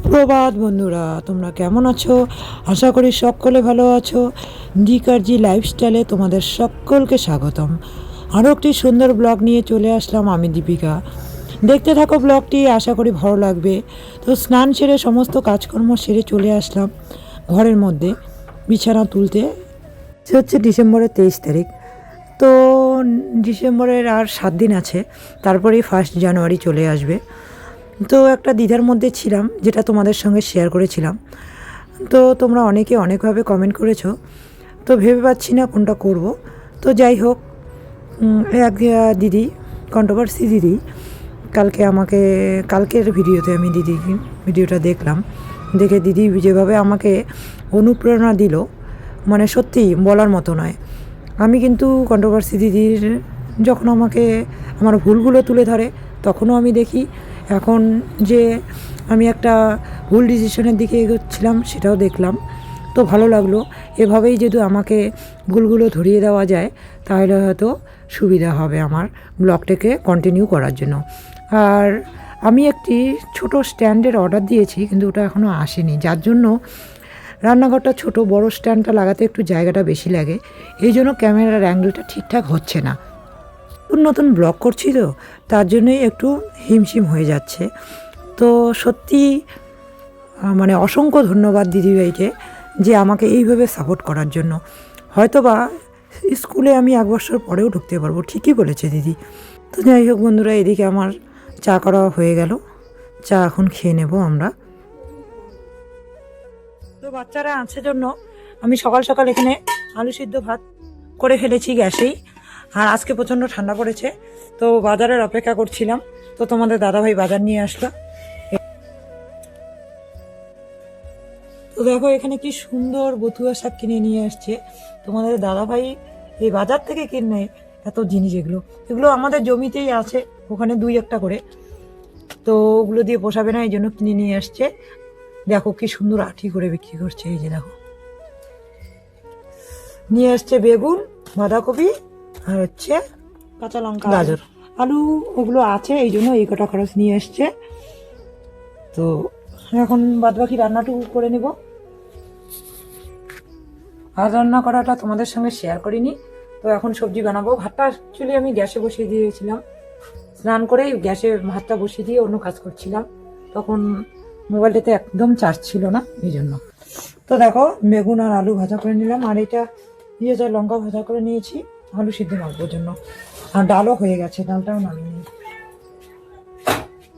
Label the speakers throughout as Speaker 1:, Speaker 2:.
Speaker 1: সুপ্রভাত বন্ধুরা, তোমরা কেমন আছো? আশা করি সকলে ভালো আছো। ডিকারজি লাইফস্টাইলে তোমাদের সকলকে স্বাগতম। আরও একটি সুন্দর ব্লগ নিয়ে চলে আসলাম আমি দীপিকা। দেখতে থাকো ব্লগটি, আশা করি ভালো লাগবে। তো স্নান সেরে সমস্ত কাজকর্ম সেরে চলে আসলাম ঘরের মধ্যে বিছানা তুলতে। সে হচ্ছে ডিসেম্বরের তেইশ তারিখ। তো ডিসেম্বরের আর সাত দিন আছে, তারপরেই ফার্স্ট জানুয়ারি চলে আসবে। তো একটা দ্বিধার মধ্যে ছিলাম, যেটা তোমাদের সঙ্গে শেয়ার করেছিলাম। তো তোমরা অনেকে অনেকভাবে কমেন্ট করেছ, তো ভেবে পাচ্ছি না কোনটা করব। তো যাই হোক এক দিদি কন্ট্রোভার্সি দিদি, কালকে আমাকে, কালকের ভিডিওতে আমি দিদি, ভিডিওটা দেখলাম। দেখে দিদি যেভাবে আমাকে অনুপ্রেরণা দিল মানে সত্যিই বলার মতো নয়। আমি কিন্তু কন্ট্রোভার্সি দিদির, যখন আমাকে, আমার ভুলগুলো তুলে ধরে, তখনও আমি দেখি এখন যে আমি একটা ভুল ডিসিশনের দিকে এগোচ্ছিলাম সেটাও দেখলাম। তো ভালো লাগল। এভাবেই যদি আমাকে ভুলগুলো ধরিয়ে দেওয়া যায়, তাহলে হয়তো সুবিধা হবে আমার ব্লগটাকে কন্টিনিউ করার জন্য। আর আমি একটি ছোট স্ট্যান্ডের অর্ডার দিয়েছি, কিন্তু ওটা এখনও আসেনি। যার জন্য রান্নাঘরটা ছোট, বড় স্ট্যান্ডটা লাগাতে একটু জায়গাটা বেশি লাগে। এই জন্য ক্যামেরার অ্যাঙ্গেলটা ঠিকঠাক হচ্ছে না। নতুন নতুন ব্লগ করছি তো তার জন্যই একটু হিমশিম হয়ে যাচ্ছে। তো সত্যি মানে অসংখ্য ধন্যবাদ দিদিভাইকে যে আমাকে এইভাবে সাপোর্ট করার জন্য। হয়তোবা স্কুলে আমি এক বছর পরেও ঢুকতে পারব, ঠিকই বলেছে দিদি। তো যাই হোক বন্ধুরা, এদিকে আমার চা করা হয়ে গেল। চা এখন খেয়ে নেব আমরা। তো বাচ্চারা আছে জন্য আমি সকাল সকাল এখানে আলু সিদ্ধ ভাত করে ফেলেছি গ্যাসেই। আর আজকে প্রচণ্ড ঠান্ডা পড়েছে। তো বাজারের অপেক্ষা করছিলাম। তো তোমাদের দাদাভাই বাজার নিয়ে আসলো। তো দেখো, এখানে কি সুন্দর বতুয়া শাক কিনে নিয়ে আসছে। তোমাদের দাদাভাই এই বাজার থেকে কিনে এত জিনিস এগুলো। এগুলো আমাদের জমিতেই আছে, ওখানে দুই একটা করে। তো ওগুলো দিয়ে পোষাবে না, এই জন্য কিনে নিয়ে আসছে। দেখো, কি সুন্দর আঠি করে বিক্রি করছে, এই যে দেখো। নিয়ে আসছে বেগুন, বাঁধাকপি আর হচ্ছে
Speaker 2: কাঁচা লঙ্কা
Speaker 1: গাজর। আলু ওগুলো আছে এই জন্য এই কটা খরচ নিয়ে এসছে। তো এখন বাদ বাকি রান্নাটুকু করে নেব। আর রান্না করাটা তোমাদের সঙ্গে শেয়ার করিনি। তো এখন সবজি বানাবো। ভাতটা অ্যাকচুয়ালি আমি গ্যাসে বসিয়ে দিয়েছিলাম। স্নান করে গ্যাসে ভাতটা বসিয়ে দিয়ে অন্য কাজ করছিলাম। তখন মোবাইলটাতে একদম চার্জ ছিল না এই জন্য। তো দেখো বেগুন আর আলু ভাজা করে নিলাম। আর এটা দিয়ে যা লঙ্কা ভাজা করে নিয়েছি। আলু সিদ্ধ মাখবার জন্য। আর ডালও হয়ে গেছে, ডালটাও নামিয়ে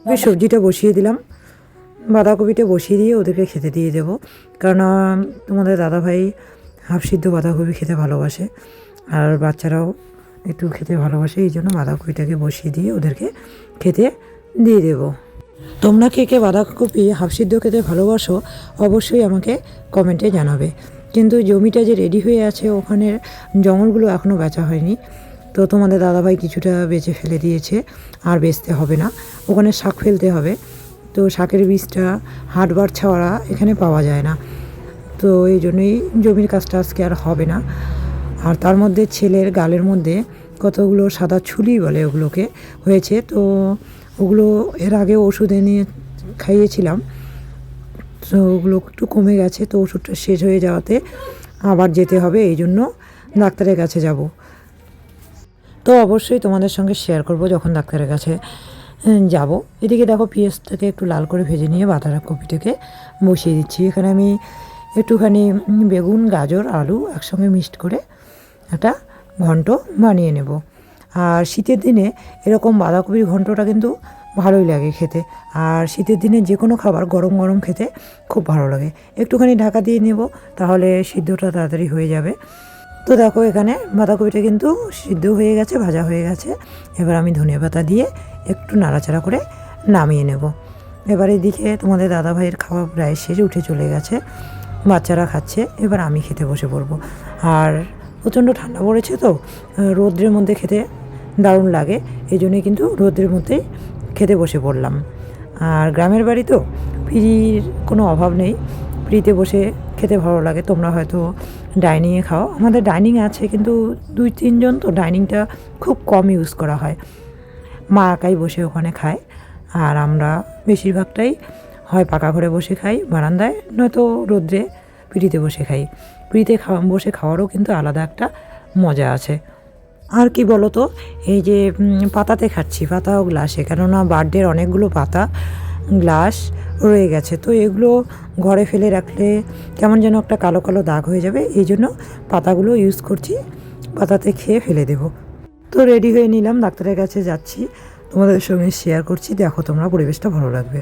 Speaker 1: আমি সবজিটা বসিয়ে দিলাম। বাঁধাকপিটা বসিয়ে দিয়ে ওদেরকে খেতে দিয়ে দেবো। কারণ তোমাদের দাদাভাই হাফ সিদ্ধ বাঁধাকপি খেতে ভালোবাসে। আর বাচ্চারাও একটু খেতে ভালোবাসে, এই জন্য বাঁধাকপিটাকে বসিয়ে দিয়ে ওদেরকে খেতে দিয়ে দেবো। তোমরা কে কে বাঁধাকপি হাফ সিদ্ধ খেতে ভালোবাসো, অবশ্যই আমাকে কমেন্টে জানাবে। কিন্তু জমিটা যে রেডি হয়ে আছে, ওখানে জঙ্গলগুলো এখনও বেচা হয়নি। তো তোমাদের দাদাভাই কিছুটা বেচে ফেলে দিয়েছে, আর বেচতে হবে না। ওখানে শাক ফেলতে হবে। তো শাকের বীজটা হাটবার ছাড়া এখানে পাওয়া যায় না। তো এই জন্যই জমির কাজটা আজকে আর হবে না। আর তার মধ্যে ছেলের গালের মধ্যে কতগুলো সাদা ছুলি বলে ওগুলোকে হয়েছে। তো ওগুলো এর আগে ওষুধ এনে খাইয়েছিলাম। তো ওগুলো একটু কমে গেছে, তো ওষুধটা শেষ হয়ে যাওয়াতে আবার যেতে হবে, এই জন্য ডাক্তারের কাছে যাব। তো অবশ্যই তোমাদের সঙ্গে শেয়ার করব যখন ডাক্তারের কাছে যাব। এদিকে দেখো পেঁয়াজটাকে একটু লাল করে ভেজে নিয়ে বাঁধাকপিটাকে বসিয়ে দিচ্ছি। এখানে আমি একটুখানি বেগুন, গাজর, আলু একসঙ্গে মিক্সড করে একটা ঘন্ট বানিয়ে নেব। আর শীতের দিনে এরকম বাঁধাকপির ঘন্টটা কিন্তু ভালোই লাগে খেতে। আর শীতের দিনে যে কোনো খাবার গরম গরম খেতে খুব ভালো লাগে। একটুখানি ঢাকা দিয়ে নেব, তাহলে সিদ্ধটা তাড়াতাড়ি হয়ে যাবে। তো দেখো এখানে বাঁধাকপিটা কিন্তু সিদ্ধ হয়ে গেছে, ভাজা হয়ে গেছে। এবার আমি ধনিয়া পাতা দিয়ে একটু নাড়াচাড়া করে নামিয়ে নেব। এবার এদিকে তোমাদের দাদা ভাইয়ের খাওয়া প্রায় শেষ, উঠে চলে গেছে। বাচ্চারা খাচ্ছে, এবার আমি খেতে বসে পড়ব। আর প্রচণ্ড ঠান্ডা পড়েছে তো, রৌদ্রের মধ্যে খেতে দারুণ লাগে। এই জন্যই কিন্তু রৌদ্রের মধ্যেই খেতে বসে পড়লাম। আর গ্রামের বাড়ি তো, ফ্রির কোনো অভাব নেই। ফ্রিতে বসে খেতে ভালো লাগে। তোমরা হয়তো ডাইনিংয়ে খাও। আমাদের ডাইনিং আছে, কিন্তু দুই তিনজন তো ডাইনিংটা খুব কম ইউজ করা হয়। মা একাই বসে ওখানে খায়, আর আমরা বেশিরভাগটাই হয় পাকা ঘরে বসে খাই, বারান্দায়, নয়তো রোদ্রে পিড়িতে বসে খাই। পিড়িতে বসে খাওয়ারও কিন্তু আলাদা একটা মজা আছে। আর কি বলতো, এই যে পাতাতে খাচ্ছি পাতা ও গ্লাসে, কেননা বার্থডের অনেকগুলো পাতা, গ্লাস রয়ে গেছে। তো এগুলো ঘরে ফেলে রাখলে কেমন যেন একটা কালো কালো দাগ হয়ে যাবে, এই জন্য পাতাগুলো ইউজ করছি, পাতাতে খেয়ে ফেলে দেব। তো রেডি হয়ে নিলাম, ডাক্তারের কাছে যাচ্ছি, তোমাদের সঙ্গে শেয়ার করছি, দেখো তোমরা পরিবেশটা ভালো লাগবে।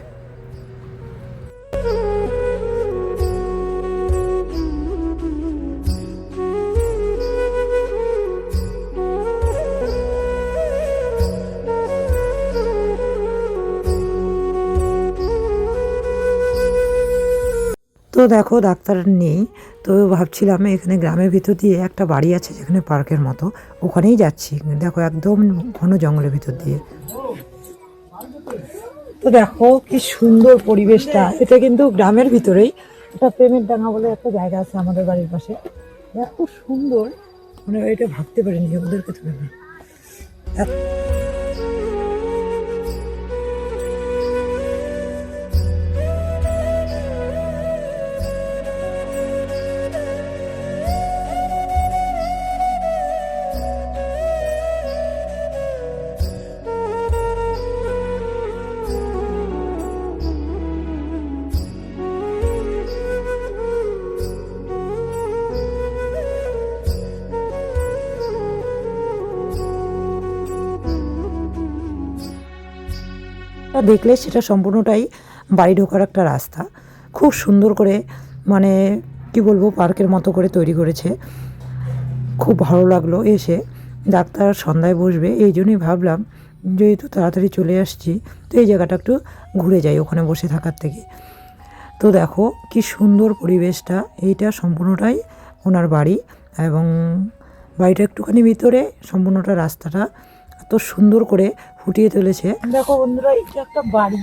Speaker 1: তো দেখো ডাক্তার নেই, তো ভাবছিলাম এখানে গ্রামের ভিতর দিয়ে একটা বাড়ি আছে যেখানে পার্কের মতো, ওখানেই যাচ্ছি। দেখো একদম ঘন জঙ্গলের ভিতর দিয়ে। তো দেখো কি সুন্দর পরিবেশটা। এটা কিন্তু গ্রামের ভিতরেই। এটা প্রেমের ডাঙা বলে একটা জায়গা আছে আমাদের বাড়ির পাশে। খুব সুন্দর। মানে এটা ভাবতে পারিনি ওদেরকে তুলে না দেখলে সেটা সম্পূর্ণটাই বাড়ি ঢোকার একটা রাস্তা। খুব সুন্দর করে মানে কি বলব, পার্কের মতো করে তৈরি করেছে। খুব ভালো লাগল এসে। ডাক্তার সন্ধ্যায় বসবে, এই জন্যই ভাবলাম যেহেতু তাড়াতাড়ি চলে আসছি, তো এই জায়গাটা একটু ঘুরে যাই ওখানে বসে থাকার থেকে। তো দেখো কি সুন্দর পরিবেশটা, এইটা সম্পূর্ণটাই ওনার বাড়ি এবং বাড়িটা একটুখানি ভিতরে সম্পূর্ণটা রাস্তাটা এত সুন্দর করে ফুটিয়ে তুলেছে। দেখো বন্ধুরা, এটা একটা বাড়ি।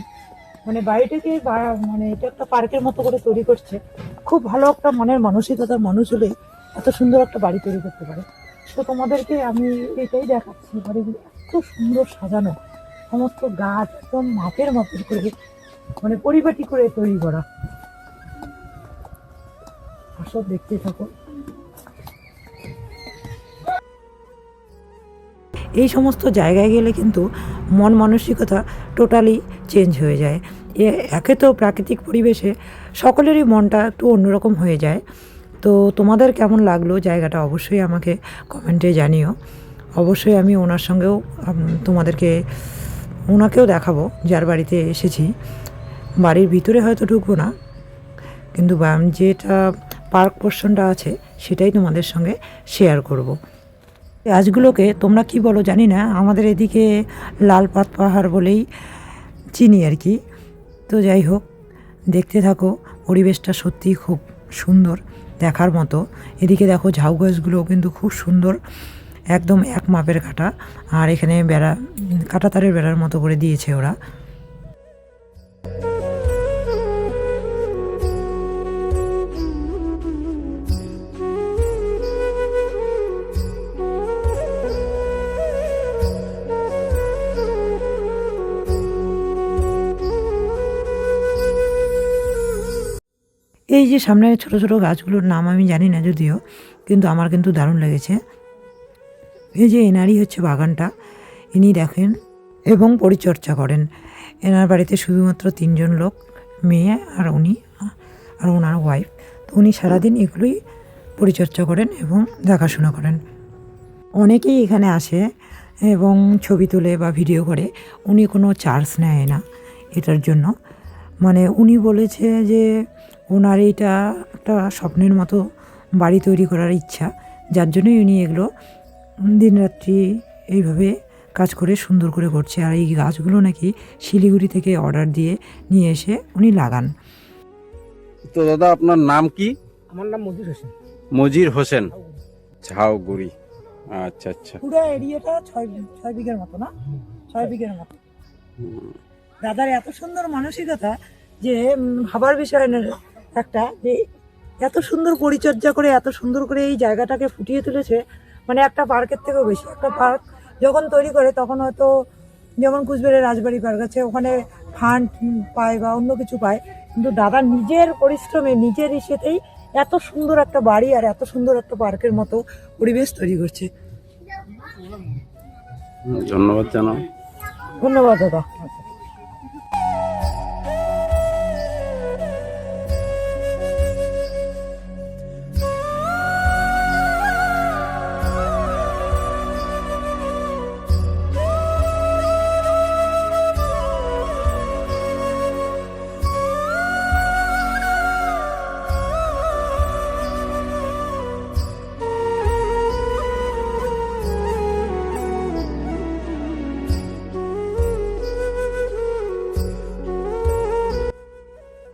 Speaker 1: মানে বাড়িটাকে মানে এটা একটা পার্কের মতো করে তৈরি করছে। খুব ভালো একটা মনের মানসিকতার মানুষ হলে এত সুন্দর একটা বাড়ি তৈরি করতে পারে। তো তোমাদেরকে আমি এটাই দেখাচ্ছি, বাড়িগুলো এত সুন্দর সাজানো। সমস্ত গাছ একদম মাপের মাপের করে মানে পরিপাটি করে তৈরি করা। আসো, দেখতে থাকো। এই সমস্ত জায়গায় গেলে কিন্তু মন মানসিকতা টোটালি চেঞ্জ হয়ে যায়। এ, একে তো প্রাকৃতিক পরিবেশে সকলেরই মনটা একটু অন্যরকম হয়ে যায়। তো তোমাদের কেমন লাগল? জায়গাটা অবশ্যই আমাকে কমেন্টে জানিও। অবশ্যই আমি ওনার সঙ্গেও তোমাদেরকে, ওনাকেও দেখাবো যার বাড়িতে এসেছি। বাড়ির ভিতরে হয়তো ঢুকবো না, কিন্তু যেটা পার্ক পোর্শনটা আছে, সেটাই তোমাদের সঙ্গে শেয়ার করব। গাছগুলোকে তোমরা কি বলো জানি না, আমাদের এদিকে লাল পাত পাহাড় বলেই চিনি আর কি। তো যাই হোক, দেখতে থাকো, পরিবেশটা সত্যিই খুব সুন্দর দেখার মতো। এদিকে দেখো ঝাউ গাছগুলো কিন্তু খুব সুন্দর, একদম এক মাপের কাটা। আর এখানে বেড়া, কাটা তারের বেড়ার মতো করে দিয়েছে ওরা। এই যে সামনে ছোট ছোট গাছগুলোর নাম আমি জানি না যদিও, কিন্তু আমার কিন্তু দারুণ লেগেছে। এই যে এনারই হচ্ছে বাগানটা, ইনি দেখেন এবং পরিচর্যা করেন। এনার বাড়িতে শুধুমাত্র তিনজন লোক, মেয়ে আর উনি, আর ওনার ওয়াইফ তো উনি সারাদিন এগুলোই পরিচর্যা করেন এবং দেখাশোনা করেন। অনেকেই এখানে আসে এবং ছবি তোলে বা ভিডিও করে, উনি কোনো চার্জ নেয় না এটার জন্য। মানে উনি বলেছে যে ওনার এইটা একটা স্বপ্নের মতো বাড়ি তৈরি করার ইচ্ছা। যার জন্যই উনি এগুলো দিনরাত্রি এইভাবে কাজ করে সুন্দর করে করছে। আর এই গাছগুলো নাকি শিলিগুড়ি থেকে অর্ডার দিয়ে নিয়ে এসে উনি লাগান।
Speaker 2: তো দাদা আপনার নাম কি?
Speaker 1: আমার নাম মজির হোসেন।
Speaker 2: মজির হোসেন। ঝাউগুড়ি। আচ্ছা আচ্ছা।
Speaker 1: পুরো এরিয়াটা ছয় ছয় বিঘের মতো না? ছয় বিঘের মতো। দাদার এত সুন্দর মানসিকতা যে ভাবার বিষয় না- একটা যে এত সুন্দর পরিচর্যা করে এত সুন্দর করে এই জায়গাটাকে ফুটিয়ে তুলেছে মানে একটা পার্কের থেকেও বেশি। একটা পার্ক যখন তৈরি করে তখন হয়তো যেমন কুচবিহারের রাজবাড়ি পার্ক আছে ওখানে ফান্ড পায় বা অন্য কিছু পায় কিন্তু দাদা নিজের পরিশ্রমে নিজের ইসেতেই এত সুন্দর একটা বাড়ি আর এত সুন্দর একটা পার্কের মতো পরিবেশ তৈরি করছে।
Speaker 2: ধন্যবাদ জানাও।
Speaker 1: ধন্যবাদ দাদা।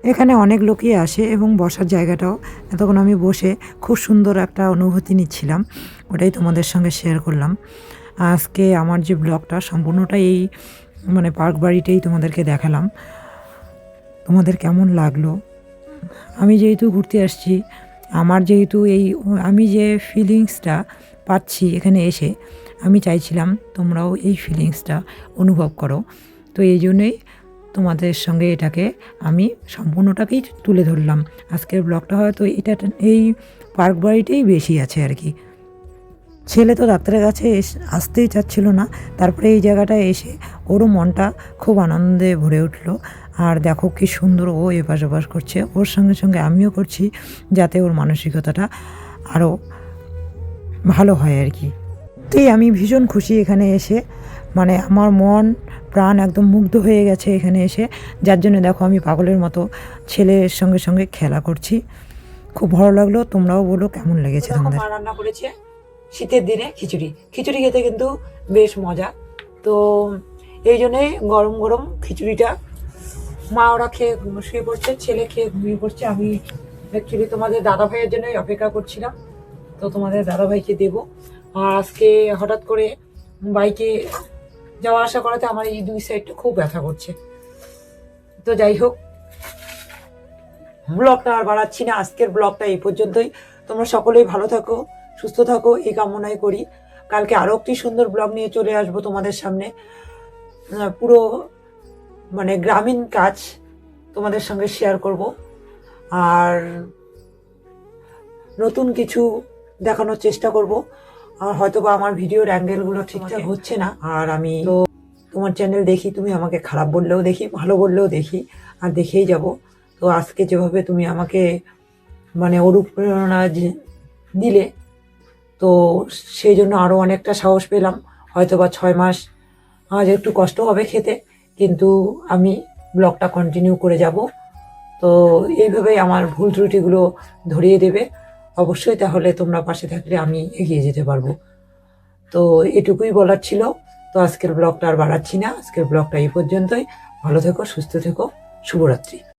Speaker 1: এখানে অনেক লোকই আসে এবং বসার জায়গাটাও। এতক্ষণ আমি বসে খুব সুন্দর একটা অনুভূতি নিচ্ছিলাম। ওটাই তোমাদের সঙ্গে শেয়ার করলাম। আজকে আমার যে ব্লগটা সম্পূর্ণটাই এই মানে পার্ক বাড়িটাই তোমাদেরকে দেখালাম। তোমাদের কেমন লাগল? আমি যেহেতু ঘুরতে আসছি, আমার যেহেতু এই, আমি যে ফিলিংসটা পাচ্ছি এখানে এসে, আমি চাইছিলাম তোমরাও এই ফিলিংসটা অনুভব করো। তো এই জন্যই তোমাদের সঙ্গে এটাকে আমি সম্পূর্ণটাকেই তুলে ধরলাম। আজকের ব্লগটা হয়তো এটা এই পার্ক বাড়িটাই বেশি আছে আর কি। ছেলে তো ডাক্তারের কাছে আসতেই চাচ্ছিল না। তারপরে এই জায়গাটায় এসে ওরও মনটা খুব আনন্দে ভরে উঠল। আর দেখো কি সুন্দর ও এপাশ ওপাশ করছে। ওর সঙ্গে সঙ্গে আমিও করছি যাতে ওর মানসিকতাটা আরও ভালো হয় আর কি। তাই আমি ভীষণ খুশি এখানে এসে। মানে আমার মন প্রাণ একদম মুগ্ধ হয়ে গেছে এখানে এসে। যার জন্য দেখো আমি পাগলের মতো ছেলের সঙ্গে সঙ্গে খেলা করছি। খুব ভালো লাগল তোমরাও বলো কেমন লেগেছে তোমাদের। রান্না করেছে শীতের দিনে খিচুড়ি। খিচুড়ি খেতে কিন্তু বেশ মজা। তো এই জন্যে গরম গরম খিচুড়িটা মা ওরা খেয়ে শুয়ে পড়ছে ছেলে খেয়ে ঘুমিয়ে পড়ছে। আমি অ্যাকচুয়ালি তোমাদের দাদা ভাইয়ের জন্যই অপেক্ষা করছিলাম। তো তোমাদের দাদা ভাইকে দেবো। আর আজকে হঠাৎ করে বাইকে যাওয়া আসা করাতে আমার এই দুই সাইডটা খুব ব্যথা করছে। তো যাই হোক ব্লগটা আর বাড়াচ্ছি না, আজকের ব্লগটা এই পর্যন্তই। তোমরা সকলেই ভালো থাকো, সুস্থ থাকো, এই কামনাই করি। কালকে আরও একটি সুন্দর ব্লগ নিয়ে চলে আসব তোমাদের সামনে। পুরো মানে গ্রামীণ কাজ তোমাদের সঙ্গে শেয়ার করব। আর নতুন কিছু দেখানোর চেষ্টা করব। আর হয়তো বা আমার ভিডিওর অ্যাঙ্গেলগুলো ঠিকঠাক হচ্ছে না। আর আমি তো তোমার চ্যানেল দেখি তুমি আমাকে খারাপ বললেও দেখি ভালো বললেও দেখি আর দেখেই যাব। তো আজকে যেভাবে তুমি আমাকে মানে অনুপ্রেরণা দিলে তো সেই জন্য আরও অনেকটা সাহস পেলাম। হয়তো বা ছয় মাস আজ একটু কষ্ট হবে খেতে কিন্তু আমি ব্লগটা কন্টিনিউ করে যাব। তো এইভাবেই আমার ভুল ত্রুটিগুলো ধরিয়ে দেবে। অবশ্যই তাহলে তোমরা পাশে থাকলে আমি এগিয়ে যেতে পারব। তো এটুকুই বলার ছিল। তো আজকের ব্লগটা আর বাড়াচ্ছি না। আজকের ব্লগটা এই পর্যন্তই। ভালো থেকো, সুস্থ থেকো। শুভরাত্রি।